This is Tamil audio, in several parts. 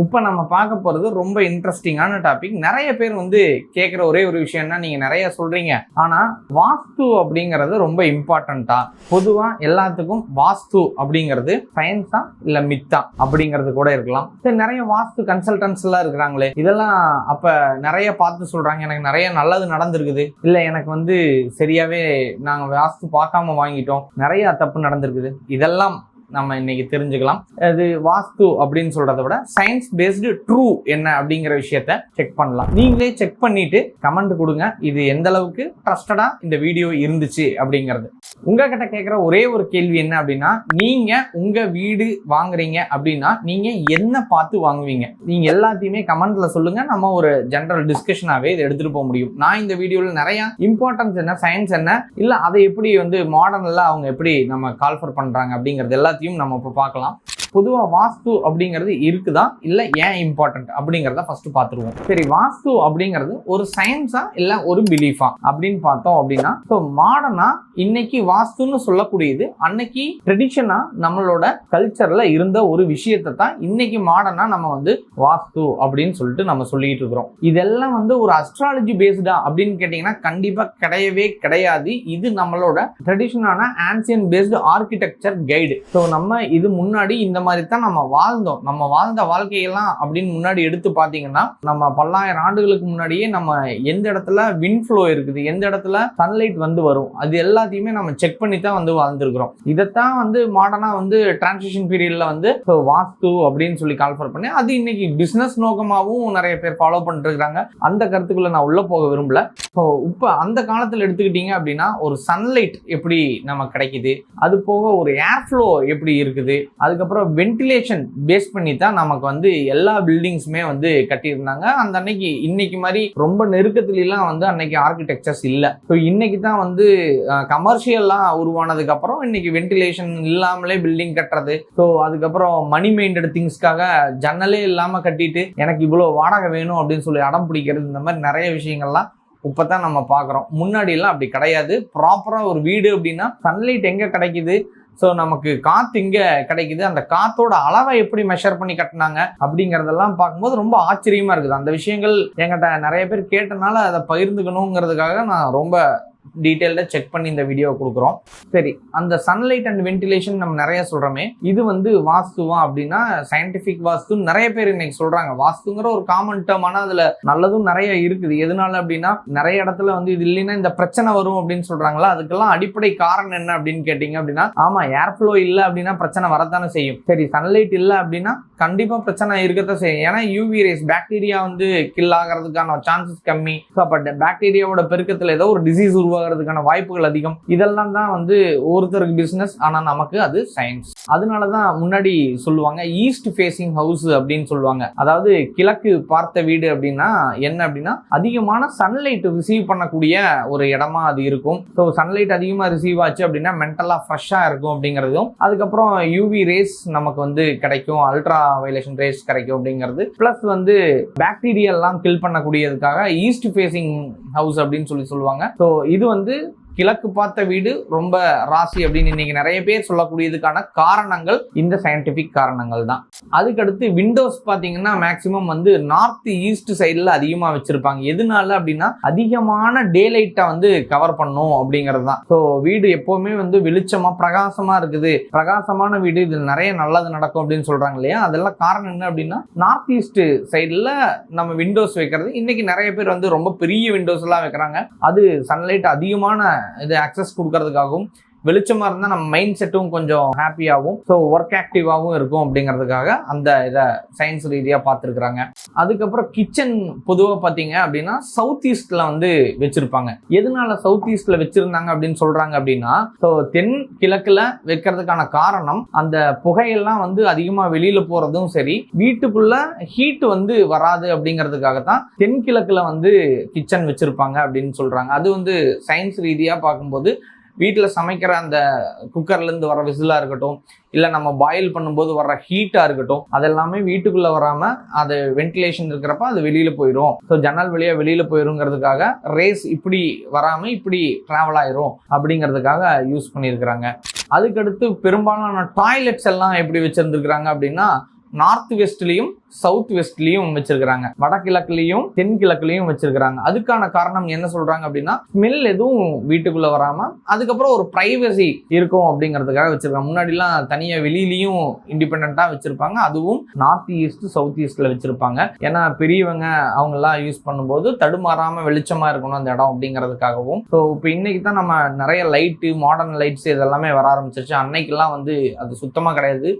இப்போ நம்ம பார்க்க போகிறது ரொம்ப இன்ட்ரெஸ்டிங்கான டாபிக் நிறைய பேர் வந்து கேட்குற ஒரே ஒரு விஷயம்னா நீங்கள் நிறைய சொல்கிறீங்க ஆனால் வாஸ்து அப்படிங்கிறது ரொம்ப இம்பார்ட்டண்ட்டாக பொதுவாக எல்லாத்துக்கும் வாஸ்து அப்படிங்கிறது சயின்ஸா இல்லை மித்தா அப்படிங்கிறது கூட இருக்கலாம். சரி நிறைய வாஸ்து கன்சல்டன்ஸ் எல்லாம் இருக்கிறாங்களே. இதெல்லாம் அப்போ நிறைய பார்த்து சொல்கிறாங்க எனக்கு நிறைய நல்லது நடந்திருக்குது. இல்லை எனக்கு வந்து சரியாகவே நாங்கள் வாஸ்து பார்க்காம வாங்கிட்டோம். நிறையா தப்பு நடந்திருக்குது. இதெல்லாம் நம்ம இன்னைக்கு தெரிஞ்சுக்கலாம். அது வாஸ்து அப்படின்னு சொல்றத விட சயின்ஸ் பேஸ்டு ட்ரூ என்ன அப்படிங்கிற விஷயத்த செக் பண்ணலாம். நீங்களே செக் பண்ணிட்டு கமெண்ட் கொடுங்க. இது எந்த அளவுக்கு ட்ரஸ்டடா இந்த வீடியோ இருந்துச்சு அப்படிங்கிறது. உங்ககிட்ட கேட்குற ஒரே ஒரு கேள்வி என்ன அப்படின்னா நீங்க உங்க வீடு வாங்குறீங்க அப்படின்னா நீங்க என்ன பார்த்து வாங்குவீங்க? நீங்க எல்லாத்தையுமே கமெண்ட்ல சொல்லுங்க. நம்ம ஒரு ஜென்ரல் டிஸ்கஷனாவே இதை எடுத்துட்டு போக முடியும். நான் இந்த வீடியோவில் நிறைய இம்பார்ட்டன்ஸ் என்ன சயின்ஸ் என்ன இல்ல அதை எப்படி வந்து மாடர்ன்ல அவங்க எப்படி நம்ம கால்ஃபர் பண்றாங்க அப்படிங்கிறது எல்லாத்தையும் நம்ம இப்போ பார்க்கலாம். பொதுவாக வாஸ்து அப்படிங்கிறது இருக்குதா? இல்லை ஏன் இம்பார்ட்டன்ட் அப்படிங்கிறத ஃபர்ஸ்ட் பார்த்துருவோம் சரி வாஸ்து அப்படிங்கிறது ஒரு சயின்ஸா இல்லை ஒரு பிலீஃபா அப்படின்னு பார்த்தோம் அப்படின்னா ஸோ மாடர்னா இன்னைக்கு வாஸ்துன்னு சொல்லக்கூடியது அன்னைக்கு ட்ரெடிஷனா நம்மளோட கல்ச்சர்ல இருந்த ஒரு விஷயத்தை தான் இன்னைக்கு மாடர்னா நம்ம வந்து வாஸ்து அப்படின்னு சொல்லிட்டு நம்ம சொல்லிட்டு இருக்கிறோம். இதெல்லாம் வந்து ஒரு அஸ்ட்ராலஜி பேஸ்டா அப்படின்னு கேட்டிங்கன்னா கண்டிப்பா கிடையவே கிடையாது. இது நம்மளோட ட்ரெடிஷனான ancient based architecture guide so நம்ம இது முன்னாடி இந்த மாதிரி தான் நம்ம வாழ்ந்தோம். நம்ம வாழ்ந்த வாழ்க்கையெல்லாம் அப்படின்னு முன்னாடி எடுத்து பார்த்தீங்கன்னா நம்ம பல்லாயிரம் ஆண்டுகளுக்கு முன்னாடியே நம்ம எந்த இடத்துல வின் ஃப்ளோ இருக்குது எந்த இடத்துல சன்லைட் வந்து வரும் அது எல்லாத்தையுமே நம்ம செக் பண்ணி தான் வந்து வாழ்ந்துருக்குறோம். இதைத்தான் வந்து மாடர்னாக வந்து டிரான்சிஷன் பீரியடில் வந்து வாஸ்து அப்படின்னு சொல்லி கால்ஃபர் பண்ணி அது இன்னைக்கு பிஸ்னஸ் நோக்கமாகவும் நிறைய பேர் ஃபாலோ பண்ணிட்டு அந்த கருத்துக்குள்ளே நான் உள்ளே போக விரும்பல. ஸோ இப்போ அந்த காலத்தில் எடுத்துக்கிட்டீங்க அப்படின்னா ஒரு சன்லைட் எப்படி நம்ம கிடைக்குது? அது போக ஒரு ஏர் ஃப்ளோ எப்படி இருக்குது? அதுக்கப்புறம் வென்டிலேஷன் பேஸ் பண்ணி தான் நமக்கு வந்து எல்லா பில்டிங்ஸுமே வந்து கட்டியிருந்தாங்க. அந்த அன்னைக்கு இன்னைக்கு மாதிரி ரொம்ப நெருக்கத்துலலாம் வந்து அன்னைக்கு ஆர்கிடெக்சர்ஸ் இல்லை. ஸோ இன்னைக்கு தான் வந்து கமர்ஷியல்லாம் உருவானதுக்கு அப்புறம் இன்னைக்கு வென்டிலேஷன் இல்லாமலே பில்டிங் கட்டுறது. ஸோ அதுக்கப்புறம் மணி மைண்டட் திங்ஸ்க்காக ஜன்னலே இல்லாமல் கட்டிட்டு எனக்கு இவ்வளோ வாடகை வேணும் அப்படின்னு சொல்லி அடம் பிடிக்கிறது இந்த மாதிரி நிறைய விஷயங்கள்லாம் இப்போ தான் நம்ம பார்க்குறோம். முன்னாடியெல்லாம் அப்படி கிடையாது. ப்ராப்பராக ஒரு வீடு அப்படின்னா சன்லைட் எங்கே கிடைக்குது? ஸோ நமக்கு காற்று இங்கே கிடைக்குது. அந்த காத்தோட அளவை எப்படி மெஷர் பண்ணி கட்டினாங்க அப்படிங்கிறதெல்லாம் பார்க்கும்போது ரொம்ப ஆச்சரியமாக இருக்குது. அந்த விஷயங்கள் என்கிட்ட நிறைய பேர் கேட்டனால அதை பகிர்ந்துக்கணுங்கிறதுக்காக நான் ரொம்ப டீட்டெயில்டாக செக் பண்ணி இந்த வீடியோ கொடுக்குறோம். சரி அந்த சன்லைட் அண்ட் வென்டிலேஷன் நம்ம நிறைய சொல்கிறோமே இது வந்து வாஸ்துவா அப்படின்னா சயின்டிஃபிக் வாஸ்துன்னு நிறைய பேர் இன்னைக்கு சொல்கிறாங்க வாஸ்துங்கிற ஒரு காமன் டேர்ம் ஆனால் அதில் நல்லதும் நிறைய இருக்குது. எதனால அப்படின்னா நிறைய இடத்துல வந்து இது இல்லைன்னா இந்த பிரச்சனை வரும் அப்படின்னு சொல்கிறாங்களா அதுக்கெல்லாம் அடிப்படை காரணம் என்ன அப்படின்னு கேட்டிங்க அப்படின்னா ஆமாம் ஏர் ஃப்ளோ இல்லை அப்படின்னா பிரச்சனை வரத்தானே செய்யும். சரி சன்லைட் இல்லை அப்படின்னா கண்டிப்பாக பிரச்சனை இருக்கத்தான் செய்யும். ஏன்னா யூவி ரேஸ் பாக்டீரியா வந்து கில் ஆகிறதுக்கான சான்சஸ் கம்மி. ஸோ அப்போ பாக்டீரியாவோட பெருக்கத்தில் ஏதோ ஒரு டிசீஸ் உருவாகிறதுக்கான வாய்ப்புகள் அதிகம். இதெல்லாம் தான் வந்து ஒருத்தருக்கு பிஸ்னஸ் ஆனால் நமக்கு அது சயின்ஸ் அதனால தான் முன்னாடி சொல்லுவாங்க ஈஸ்ட் ஃபேஸிங் ஹவுஸ் அப்படின்னு சொல்லுவாங்க. அதாவது கிழக்கு பார்த்த வீடு அப்படின்னா என்ன அப்படின்னா அதிகமான சன்லைட் ரிசீவ் பண்ணக்கூடிய ஒரு இடமா அது இருக்கும். ஸோ சன்லைட் அதிகமாக ரிசீவ் ஆச்சு அப்படின்னா மென்டலாக ஃப்ரெஷ்ஷாக இருக்கும் அப்படிங்கிறதும். அதுக்கப்புறம் யூவி ரேஸ் நமக்கு வந்து கிடைக்கும் அல்ட்ரா வயலேஷன் ரேஸ் கிடைக்கும் அப்படிங்கிறது. ப்ளஸ் வந்து பாக்டீரியெல்லாம் கில் பண்ணக்கூடியதுக்காக ஈஸ்ட் ஃபேஸிங் ஹவுஸ் அப்படின்னு சொல்லி சொல்லுவாங்க. ஸோ இது இது வந்து கிழக்கு பார்த்த வீடு ரொம்ப ராசி அப்படின்னு இன்னைக்கு நிறைய பேர் சொல்லக்கூடியதுக்கான காரணங்கள் இந்த சயின்டிபிக் காரணங்கள் தான். அதுக்கடுத்து விண்டோஸ் பார்த்தீங்கன்னா மேக்சிமம் வந்து நார்த் ஈஸ்ட் சைடில் அதிகமாக வச்சிருப்பாங்க. எதனால அப்படின்னா அதிகமான டே லைட்டை வந்து கவர் பண்ணும் அப்படிங்கிறது தான். ஸோ வீடு எப்போவுமே வந்து வெளிச்சமாக பிரகாசமாக இருக்குது. பிரகாசமான வீடு இதில் நிறைய நல்லது நடக்கும் அப்படின்னு சொல்கிறாங்க இல்லையா? அதெல்லாம் காரணம் என்ன அப்படின்னா நார்த் ஈஸ்ட் சைடில் நம்ம விண்டோஸ் வைக்கிறது. இன்னைக்கு நிறைய பேர் வந்து ரொம்ப பெரிய விண்டோஸ் எல்லாம் வைக்கிறாங்க. அது சன்லைட் அதிகமான இது அக்சஸ் கொடுக்கறதுக்காகவும் வெளிச்சமாக இருந்தால் நம்ம மைண்ட் செட்டும் கொஞ்சம் ஹாப்பியாகவும் ஸோ ஒர்க் ஆக்டிவாகவும் இருக்கும் அப்படிங்கிறதுக்காக அந்த இதை சயின்ஸ் ரீதியாக பார்த்துருக்குறாங்க. அதுக்கப்புறம் கிச்சன் பொதுவாக பார்த்தீங்க அப்படின்னா சவுத் ஈஸ்டில் வந்து வச்சுருப்பாங்க. எதனால சவுத் ஈஸ்டில் வச்சுருந்தாங்க அப்படின்னு சொல்கிறாங்க அப்படின்னா ஸோ தென் கிழக்கில் வைக்கிறதுக்கான காரணம் அந்த புகையெல்லாம் வந்து அதிகமாக வெளியில் போகிறதும் சரி வீட்டுக்குள்ள ஹீட் வந்து வராது அப்படிங்கிறதுக்காக தான் தென்கிழக்கில் வந்து கிச்சன் வச்சுருப்பாங்க அப்படின்னு சொல்கிறாங்க அது வந்து சயின்ஸ் ரீதியாக பார்க்கும்போது வீட்டில் சமைக்கிற அந்த குக்கர்லேருந்து வர விசிலாக இருக்கட்டும் இல்லை நம்ம பாயில் பண்ணும்போது வர்ற ஹீட்டாக இருக்கட்டும் அதெல்லாமே வீட்டுக்குள்ளே வராமல் அது வென்டிலேஷன் இருக்கிறப்ப அது வெளியில் போயிடும் ஸோ ஜன்னல் வழியாக வெளியில் போயிருங்கிறதுக்காக ரேஸ் இப்படி வராமல் இப்படி ட்ராவல் ஆயிரும் அப்படிங்கிறதுக்காக யூஸ் பண்ணியிருக்கிறாங்க. அதுக்கடுத்து பெரும்பாலான டாய்லெட்ஸ் எல்லாம் எப்படி வச்சுருந்துருக்குறாங்க அப்படின்னா நார்த் வெஸ்ட்லயும் சவுத் வெஸ்ட்லயும் வச்சிருக்கிறாங்க. வடகிழக்குலயும் தென்கிழக்குலயும் வச்சிருக்கிறாங்க. அதுக்கான காரணம் என்ன சொல்றாங்க அப்படின்னா ஸ்மெல் எதுவும் வீட்டுக்குள்ள வராம அதுக்கப்புறம் ஒரு பிரைவசி இருக்கும் அப்படிங்கிறதுக்காக வச்சிருக்காங்க. முன்னாடிலாம் தனியா வெளியிலயும் இண்டிபெண்டா வச்சிருப்பாங்க. அதுவும் நார்த் ஈஸ்ட் சவுத் ஈஸ்ட்ல வச்சிருப்பாங்க. ஏன்னா பெரியவங்க அவங்க எல்லாம் யூஸ் பண்ணும்போது தடுமாறாம வெளிச்சமா இருக்கணும் அந்த இடம் அப்படிங்கிறதுக்காகவும். ஸோ இப்போ இன்னைக்கு தான் நம்ம நிறைய லைட்டு மாடர்ன் லைட்ஸ் இதெல்லாமே வர ஆரம்பிச்சிருச்சு. அன்னைக்கெல்லாம் வந்து அது சுத்தமாக கிடையாது.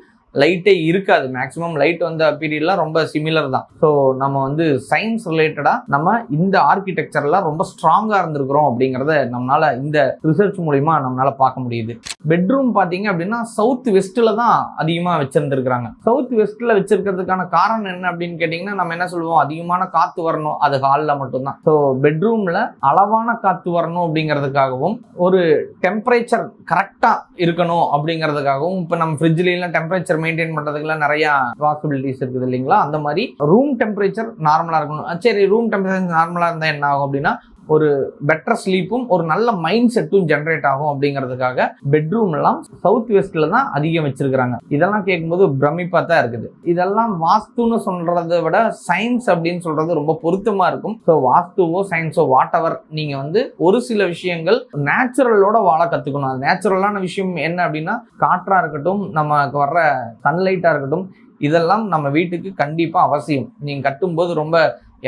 லைட்டே இருக்காது. மேக்ஸிமம் லைட் வந்த பீரியட்லாம் ரொம்ப சிமிலர் தான். ஸோ நம்ம வந்து சயின்ஸ் ரிலேட்டடாக நம்ம இந்த ஆர்கிடெக்சர்லாம் ரொம்ப ஸ்ட்ராங்காக இருந்திருக்கிறோம் அப்படிங்கிறத நம்மளால இந்த ரிசர்ச் மூலிமா நம்மளால பார்க்க முடியுது. பெட்ரூம் பார்த்தீங்க அப்படின்னா சவுத் வெஸ்ட்டில் தான் அதிகமாக வச்சுருந்துருக்குறாங்க. சவுத் வெஸ்ட்டில் வச்சிருக்கிறதுக்கான காரணம் என்ன அப்படின்னு கேட்டிங்கன்னா நம்ம என்ன சொல்லுவோம்? அதிகமான காற்று வரணும். அது ஹாலில் மட்டும்தான் ஸோ பெட்ரூமில் அளவான காற்று வரணும் அப்படிங்கிறதுக்காகவும் ஒரு டெம்பரேச்சர் கரெக்டாக இருக்கணும் அப்படிங்கிறதுக்காகவும் இப்போ நம்ம ஃப்ரிட்ஜ்லாம் டெம்பரேச்சர் மெயின்டைன் பண்ணுறதுக்குலாம் நிறையா பாசிபிலிட்டிஸ் இருக்குது இல்லைங்களா? அந்த மாதிரி ரூம் டெம்பரேச்சர் நார்மலாக இருக்கணும். சரி ரூம் டெம்பரேச்சர் நார்மலாக இருந்தால் என்ன ஆகும் அப்படின்னா ஒரு பெட்டர் ஸ்லீப்பும் ஒரு நல்ல மைண்ட் செட்டும் ஜென்ரேட் ஆகும் அப்படிங்கிறதுக்காக பெட்ரூம் எல்லாம் சவுத் வெஸ்ட்ல தான் அதிகம் வச்சிருக்கிறாங்க. இதெல்லாம் கேட்கும்போது பிரமிப்பா தான் இருக்குது. இதெல்லாம் வாஸ்துன்னு சொல்றதை விட சயின்ஸ் அப்படின்னு சொல்றது ரொம்ப பொருத்தமா இருக்கும். ஸோ வாஸ்துவோ சயின்ஸோ வாட் எவர் நீங்க வந்து ஒரு சில விஷயங்கள் நேச்சுரலோட வாழ கத்துக்கணும். அது நேச்சுரலான விஷயம் என்ன அப்படின்னா காற்றா இருக்கட்டும் நமக்கு வர்ற சன்லைட்டா இருக்கட்டும் இதெல்லாம் நம்ம வீட்டுக்கு கண்டிப்பாக அவசியம். நீங்கள் கட்டும்போது ரொம்ப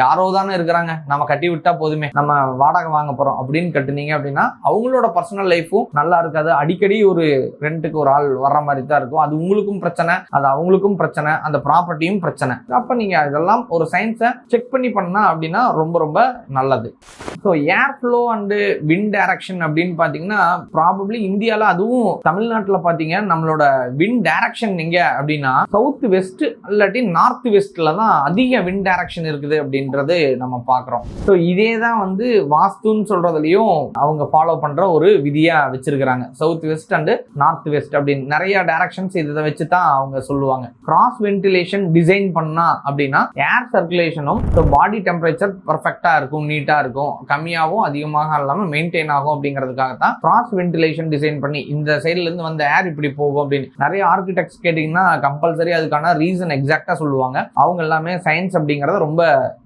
யாரோ தானே இருக்கிறாங்க. நம்ம கட்டி விட்டா போதுமே. நம்ம வாடகை வாங்க போறோம் அப்படின்னு கட்டுனீங்க அப்படின்னா அவங்களோட பர்சனல் லைஃப்பும் நல்லா இருக்காது. அடிக்கடி ஒரு ரெண்டுக்கு ஒரு ஆள் வர்ற மாதிரி தான் இருக்கும். அது உங்களுக்கும் பிரச்சனை அது அவங்களுக்கும் பிரச்சனை அந்த ப்ராப்பர்ட்டியும் பிரச்சனை. அப்ப நீங்க இதெல்லாம் ஒரு சயின்ஸை செக் பண்ணி பண்ணா அப்படின்னா ரொம்ப ரொம்ப நல்லது. So air flow and wind direction அப்படின்னு பார்த்தீங்கன்னா ப்ராபப்ளி இந்தியாவில் அதுவும் தமிழ்நாட்டில் பார்த்தீங்க நம்மளோட விண்ட் டைரக்ஷன் எங்கே அப்படின்னா சவுத் வெஸ்ட் இல்லாட்டி நார்த் வெஸ்ட்டில் தான் அதிக விண்ட் டைரக்ஷன் இருக்குது அப்படின்னு அப்படின்றது நம்ம பார்க்குறோம். ஸோ இதே தான் வந்து வாஸ்துன்னு சொல்றதுலையும் அவங்க ஃபாலோ பண்ணுற ஒரு விதியாக வச்சுருக்கிறாங்க. South west and north west அப்படின்னு நிறைய டைரக்ஷன்ஸ் இதை வச்சு தான் அவங்க சொல்லுவாங்க. கிராஸ் வென்டிலேஷன் டிசைன் பண்ணா அப்படின்னா ஏர் சர்க்குலேஷனும் ஸோ பாடி டெம்பரேச்சர் பர்ஃபெக்டாக இருக்கும் நீட்டாக இருக்கும். கம்மியாகவும் அதிகமாக இல்லாமல் மெயின்டைன் ஆகும் அப்படிங்கிறதுக்காக தான் கிராஸ் வென்டிலேஷன் டிசைன் பண்ணி இந்த சைட்லேருந்து வந்த ஏர் இப்படி போகும் அப்படின்னு. நிறைய ஆர்கிடெக்ட்ஸ் கேட்டிங்கன்னா கம்பல்சரி அதுக்கான ரீசன் எக்ஸாக்டாக சொல்லுவாங்க. அவங்க எல்லாமே சயின்ஸ் அப்படிங்கிறத ரொம்ப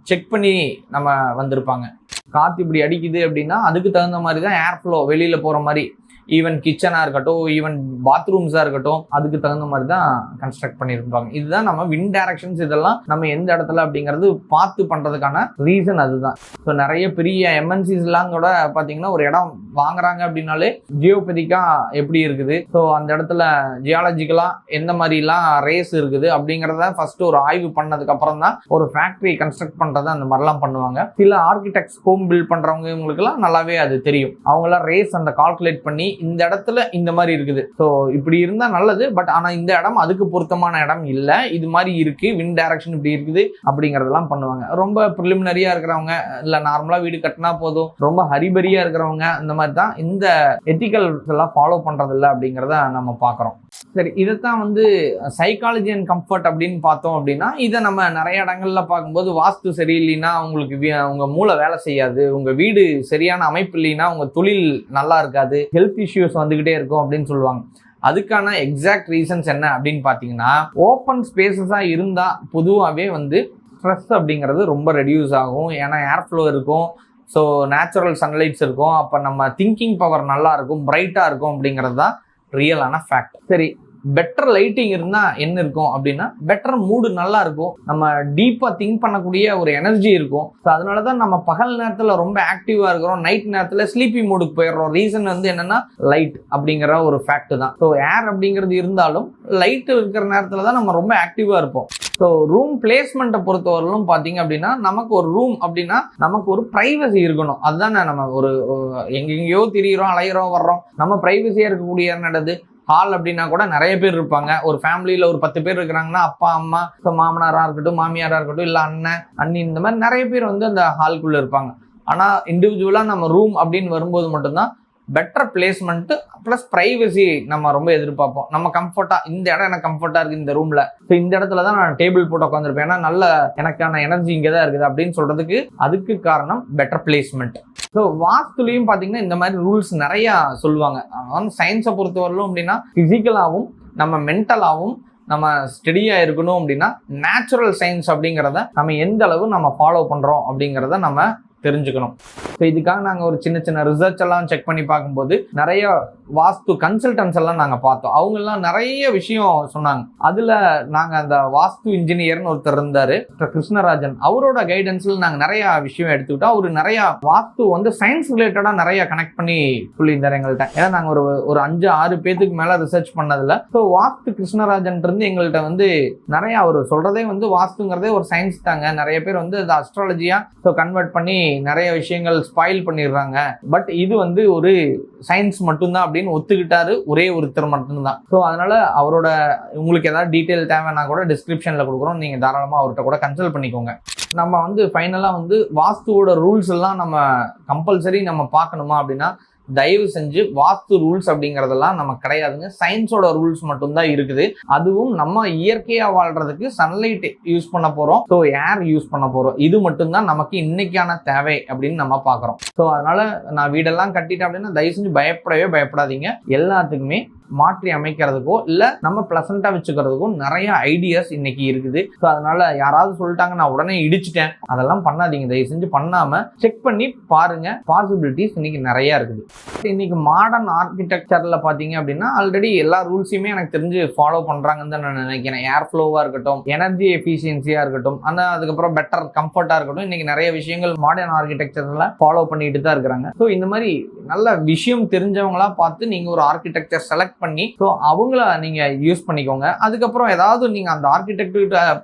செக் பண்ணி நம்ம வந்திருப்பாங்க. காற்று இப்படி அடிக்குது அப்படின்னா அதுக்கு தகுந்த மாதிரி தான் ஏர் ஃப்ளோ வெளியில் போகிற மாதிரி ஈவன் கிச்சனாக இருக்கட்டும் ஈவன் பாத்ரூம்ஸாக இருக்கட்டும் அதுக்கு தகுந்த மாதிரி தான் கன்ஸ்ட்ரக்ட் பண்ணியிருப்பாங்க. இதுதான் நம்ம வின் டைரக்ஷன்ஸ் இதெல்லாம் நம்ம எந்த இடத்துல அப்படிங்கிறது பார்த்து பண்ணுறதுக்கான ரீசன் அதுதான். ஸோ நிறைய பெரிய எம்என்சிஸ்லாம் கூட பார்த்தீங்கன்னா ஒரு இடம் வாங்குறாங்க அப்படின்னாலே ஜியோபதிக்காக எப்படி இருக்குது? ஸோ அந்த இடத்துல ஜியாலஜிக்கலாக எந்த மாதிரிலாம் ரேஸ் இருக்குது அப்படிங்கிறத ஃபர்ஸ்ட் ஒரு ஆய்வு பண்ணதுக்கப்புறம் தான் ஒரு ஃபேக்ட்ரி கன்ஸ்ட்ரக்ட் பண்ணுறதை அந்த மாதிரிலாம் பண்ணுவாங்க. சில ஆர்கிடெக்ட்ஸ் ஹோம் பில்ட் பண்ணுறவங்க இவங்களுக்குலாம் நல்லாவே அது தெரியும். அவங்களாம் ரேஸ் அந்த கால்குலேட் பண்ணி இந்த இடத்துல இந்த மாதிரி இருக்குது. ஸோ இப்படி இருந்தால் நல்லது பட் ஆனால் இந்த இடம் அதுக்கு பொருத்தமான இடம் இல்லை. இது மாதிரி இருக்குது வின் டைரக்ஷன் இப்படி இருக்குது அப்படிங்கிறதெல்லாம் பண்ணுவாங்க. ரொம்ப ப்ரிலிமினரியாக இருக்கிறவங்க இல்லை நார்மலாக வீடு கட்டினா போதும். ரொம்ப ஹரிபரியாக இருக்கிறவங்க இந்த மாதிரி தான் இந்த எத்திக்கல்ஸ் எல்லாம் ஃபாலோ பண்ணுறதில்ல அப்படிங்கிறத நம்ம பார்க்குறோம் சரி இதைத்தான் வந்து சைக்காலஜி அண்ட் கம்ஃபர்ட் அப்படின்னு பார்த்தோம் அப்படின்னா இதை நம்ம நிறைய இடங்கள்ல பார்க்கும்போது வாஸ்து சரியில்லைன்னா உங்களுக்கு வி- உங்க மூளை வேலை செய்யாது. உங்க வீடு சரியான அமைப்பு இல்லைன்னா உங்க தொழில் நல்லா இருக்காது. ஹெல்த் இஷ்யூஸ் வந்துக்கிட்டே இருக்கும் அப்படின்னு சொல்லுவாங்க. அதுக்கான எக்ஸாக்ட் ரீசன்ஸ் என்ன அப்படின்னு பார்த்தீங்கன்னா ஓப்பன் ஸ்பேசஸாக இருந்தால் பொதுவாகவே வந்து ஸ்ட்ரெஸ் அப்படிங்கிறது ரொம்ப ரெடியூஸ் ஆகும். ஏன்னா ஏர் ஃப்ளோ இருக்கும். ஸோ நேச்சுரல் சன்லைட்ஸ் இருக்கும். அப்போ நம்ம திங்கிங் பவர் நல்லா இருக்கும் பிரைட்டாக இருக்கும் அப்படிங்கிறது தான் ரியலான ஃபேக்ட் சரி பெட்டர் லைட்டிங் இருந்தால் என்ன இருக்கும் அப்படின்னா பெட்டர் மூடு நல்லா இருக்கும். நம்ம டீப்பாக திங்க் பண்ணக்கூடிய ஒரு எனர்ஜி இருக்கும். ஸோ அதனால தான் நம்ம பகல் நேரத்தில் ரொம்ப ஆக்டிவாக இருக்கிறோம். நைட் நேரத்தில் ஸ்லீப்பி மூடுக்கு போயிடுறோம். ரீசன் வந்து என்னென்னா லைட் அப்படிங்கிற ஒரு ஃபேக்ட் தான். ஸோ ஏர் அப்படிங்கிறது இருந்தாலும் லைட் இருக்கிற நேரத்தில் தான் நம்ம ரொம்ப ஆக்டிவாக இருப்போம். ஸோ ரூம் பிளேஸ்மெண்ட்டை பொறுத்தவரையிலும் பார்த்தீங்க அப்படின்னா நமக்கு ஒரு ரூம் அப்படின்னா நமக்கு ஒரு ப்ரைவசி இருக்கணும். அதுதானே நம்ம ஒரு எங்கெங்கேயோ திரியிறோம் அலையிறோம் வர்றோம். நம்ம ப்ரைவசியாக இருக்கக்கூடிய நடது ஹால் அப்படின்னா கூட நிறைய பேர் இருப்பாங்க. ஒரு ஃபேமிலியில் ஒரு பத்து பேர் இருக்கிறாங்கன்னா அப்பா அம்மா இப்போ மாமனாராக இருக்கட்டும் மாமியாராக இருக்கட்டும் இல்லை அண்ணன் அண்ணி இந்த மாதிரி நிறைய பேர் வந்து அந்த ஹால்குள்ளே இருப்பாங்க. ஆனால் இண்டிவிஜுவலாக நம்ம ரூம் அப்படின்னு வரும்போது மட்டும்தான் பெட்டர் பிளேஸ்மெண்ட்டு ப்ளஸ் ப்ரைவசி நம்ம ரொம்ப எதிர்பார்ப்போம். நம்ம கம்ஃபர்ட்டாக இந்த இடம் எனக்கு கம்ஃபர்ட்டாக இருக்குது இந்த ரூமில் ஸோ இந்த இடத்துல தான் நான் டேபிள் போட்டு உட்காந்துருப்பேன் ஏன்னா நல்ல எனக்கான எனர்ஜி இங்கே தான் இருக்குது அப்படின்னு சொல்கிறதுக்கு அதுக்கு காரணம் பெட்டர் பிளேஸ்மெண்ட் ஸோ வாஸ்துலையும் பார்த்தீங்கன்னா இந்த மாதிரி ரூல்ஸ் நிறையா சொல்லுவாங்க. அதாவது சயின்ஸை பொறுத்தவரையிலும் அப்படின்னா ஃபிசிக்கலாகவும் நம்ம மென்டலாகவும் நம்ம ஸ்டெடியாக இருக்கணும் அப்படின்னா நேச்சுரல் சயின்ஸ் அப்படிங்கிறத நம்ம எந்த அளவு நம்ம ஃபாலோ பண்ணுறோம் அப்படிங்கிறத நம்ம தெரிஞ்சுக்கணும். ஸோ இதுக்காக நாங்கள் ஒரு சின்ன சின்ன ரிசர்ச் எல்லாம் செக் பண்ணி பார்க்கும்போது நிறைய வாஸ்து கன்சல்டன்ஸ் எல்லாம் நாங்கள் பார்த்தோம். அவங்கெல்லாம் நிறைய விஷயம் சொன்னாங்க. அதில் நாங்கள் அந்த வாஸ்து இன்ஜினியர்னு ஒருத்தர் இருந்தார் கிருஷ்ணராஜன். அவரோட கைடன்ஸில் நாங்கள் நிறையா விஷயம் எடுத்துக்கிட்டோம். அவர் நிறையா வாஸ்து வந்து சயின்ஸ் ரிலேட்டடாக நிறைய கனெக்ட் பண்ணி சொல்லியிருந்தார் எங்கள்கிட்ட ஏன்னா நாங்கள் ஒரு ஒரு அஞ்சு ஆறு பேத்துக்கு மேலே ரிசர்ச் பண்ணதில் ஸோ வாஸ்து கிருஷ்ணராஜன் இருந்து எங்கள்கிட்ட வந்து நிறையா அவர் சொல்கிறதே வந்து வாஸ்துங்கிறதே ஒரு சயின்ஸ் தாங்க. நிறைய பேர் வந்து அதை அஸ்ட்ராலஜியாக ஸோ கன்வெர்ட் பண்ணி நிறைய விஷயங்கள் ஸ்பாயில் பண்ணிடுறாங்க. பட் இது வந்து ஒரு சயின்ஸ் மட்டும்தான் அப்படின்னு ஒத்துக்கிட்டாரு. ஒரே ஒருத்தர் மட்டும்தான். ஸோ அதனால அவரோட உங்களுக்கு ஏதாவது டீட்டெயில் தேவைன்னா கூட டிஸ்கிரிப்ஷனில் கொடுக்குறோம். நீங்கள் தாராளமாக அவர்கிட்ட கூட கன்சல்ட் பண்ணிக்கோங்க. நம்ம வந்து ஃபைனலாக வந்து வாஸ்துவோட ரூல்ஸ் எல்லாம் நம்ம கம்பல்சரி நம்ம பார்க்கணுமா அப்படின்னா தயவு செஞ்சு வாஸ்து ரூல்ஸ் அப்படிங்கிறதெல்லாம் நம்ம கிடையாதுங்க. சயின்ஸோட ரூல்ஸ் மட்டும்தான் இருக்குது. அதுவும் நம்ம இயற்கையாக வாழ்றதுக்கு சன்லைட் யூஸ் பண்ண போகிறோம் ஸோ ஏர் யூஸ் பண்ண போகிறோம் இது மட்டும்தான் நமக்கு இன்னைக்கான தேவை அப்படின்னு நம்ம பார்க்குறோம். ஸோ அதனால் நான் வீடெல்லாம் கட்டிட்டேன் அப்படின்னா தயவு செஞ்சு பயப்படவே பயப்படாதீங்க. எல்லாத்துக்குமே மாற்றி அமைக்கிறதுக்கோ இல்லை நம்ம ப்ளசண்ட்டாக வச்சுக்கிறதுக்கோ நிறைய ஐடியாஸ் இன்னைக்கு இருக்குது. ஸோ அதனால யாராவது சொல்லிட்டாங்க நான் உடனே இடிச்சிட்டேன். அதெல்லாம் பண்ணாதீங்க. தயவு செஞ்சு பண்ணாமல் செக் பண்ணி பாருங்க. பாசிபிலிட்டிஸ் இன்னைக்கு நிறைய இருக்குது. இன்னைக்கு மாடர்ன் ஆர்கிடெக்சரில் பார்த்தீங்க அப்படின்னா ஆல்ரெடி எல்லா ரூல்ஸையுமே எனக்கு தெரிஞ்சு ஃபாலோ பண்ணுறாங்கன்னு தான் நான் நினைக்கிறேன். ஏர் ஃப்ளோவாக இருக்கட்டும் எனர்ஜி எஃபிஷியன்சியாக இருக்கட்டும் அந்த அதுக்கப்புறம் பெட்டர் கம்ஃபர்ட்டாக இருக்கட்டும் இன்னைக்கு நிறைய விஷயங்கள் மாடர்ன் ஆர்கிடெக்சரில் ஃபாலோ பண்ணிட்டு தான் இருக்கிறாங்க. ஸோ இந்த மாதிரி நல்ல விஷயம் தெரிஞ்சவங்களா பார்த்து நீங்கள் ஒரு ஆர்கிடெக்சர் செலக்ட் பண்ணி ஸோ அவங்கள நீங்கள் யூஸ் பண்ணிக்கோங்க. அதுக்கப்புறம் ஏதாவது நீங்கள் அந்த ஆர்கிடெக்ட்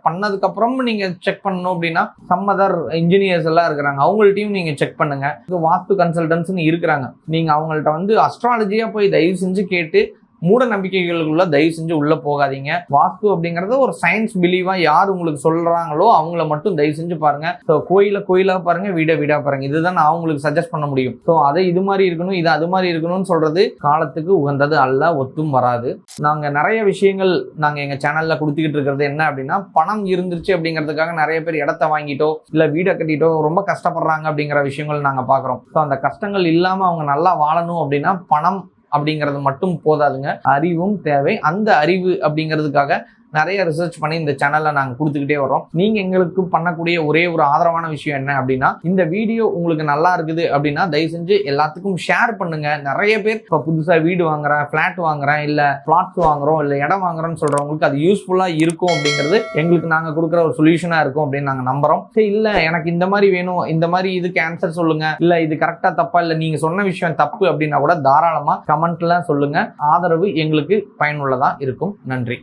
பண்ணதுக்கப்புறம் நீங்கள் செக் பண்ணணும் அப்படின்னா சம் அதர் இன்ஜினியர்ஸ் எல்லாம் இருக்கிறாங்க. அவங்கள்ட்டையும் நீங்கள் செக் பண்ணுங்கள் வாஸ்து கன்சல்டன்ஸ்னு இருக்கிறாங்க. நீங்கள் அவங்கள்ட்ட வந்து அஸ்ட்ராலஜியாக போய் தயவு செஞ்சு கேட்டு மூட நம்பிக்கைகளுக்குள்ள தயவு செஞ்சு உள்ள போகாதீங்க. வாஸ்து அப்படிங்கறது ஒரு சயின்ஸ் பிலீவா யார் உங்களுக்கு சொல்றாங்களோ அவங்கள மட்டும் தயவு செஞ்சு பாருங்க. ஸோ கோயில கோயிலா பாருங்க வீட வீடா பாருங்க. இதுதான் நான் அவங்களுக்கு சஜஸ்ட் பண்ண முடியும். ஸோ அதை இது மாதிரி இருக்கணும் இது அது மாதிரி இருக்கணும்னு சொல்றது காலத்துக்கு உகந்தது அல்ல ஒத்தும் வராது. நாங்க நிறைய விஷயங்கள் நாங்க எங்க சேனல்ல கொடுத்துக்கிட்டு இருக்கிறது என்ன அப்படின்னா பணம் இருந்துருச்சு அப்படிங்கிறதுக்காக நிறைய பேர் இடத்த வாங்கிட்டோ இல்ல வீடை கட்டிட்டோ ரொம்ப கஷ்டப்படுறாங்க அப்படிங்கிற விஷயங்கள் நாங்க பாக்குறோம். ஸோ அந்த கஷ்டங்கள் இல்லாம அவங்க நல்லா வாழணும் அப்படின்னா பணம் அப்படிங்கிறது மட்டும் போதாதுங்க. அறிவும் தேவை. அந்த அறிவு அப்படிங்கிறதுக்காக நிறைய ரிசர்ச் பண்ணி இந்த சேனலில் நாங்கள் கொடுத்துக்கிட்டே வரோம் நீங்கள் எங்களுக்கு பண்ணக்கூடிய ஒரே ஒரு ஆதரவான விஷயம் என்ன அப்படின்னா இந்த வீடியோ உங்களுக்கு நல்லா இருக்குது அப்படின்னா தயவு செஞ்சு எல்லாத்துக்கும் ஷேர் பண்ணுங்க. நிறைய பேர் இப்போ புதுசாக வீடு வாங்குறேன் ஃப்ளாட் வாங்குறேன் இல்லை பிளாட்ஸ் வாங்குறோம் இல்லை இடம் வாங்குறோம்னு சொல்கிறவங்களுக்கு அது யூஸ்ஃபுல்லாக இருக்கும் அப்படிங்கிறது எங்களுக்கு நாங்கள் கொடுக்குற ஒரு சொல்யூஷனாக இருக்கும் அப்படின்னு நாங்கள் நம்புகிறோம் சரி இல்லை எனக்கு இந்த மாதிரி வேணும் இந்த மாதிரி இதுக்கு ஆன்சர் சொல்லுங்க. இல்லை இது கரெக்டாக தப்பா இல்லை நீங்கள் சொன்ன விஷயம் தப்பு அப்படின்னா கூட தாராளமாக கமெண்ட்லாம் சொல்லுங்க. ஆதரவு எங்களுக்கு பயனுள்ளதாக இருக்கும். நன்றி.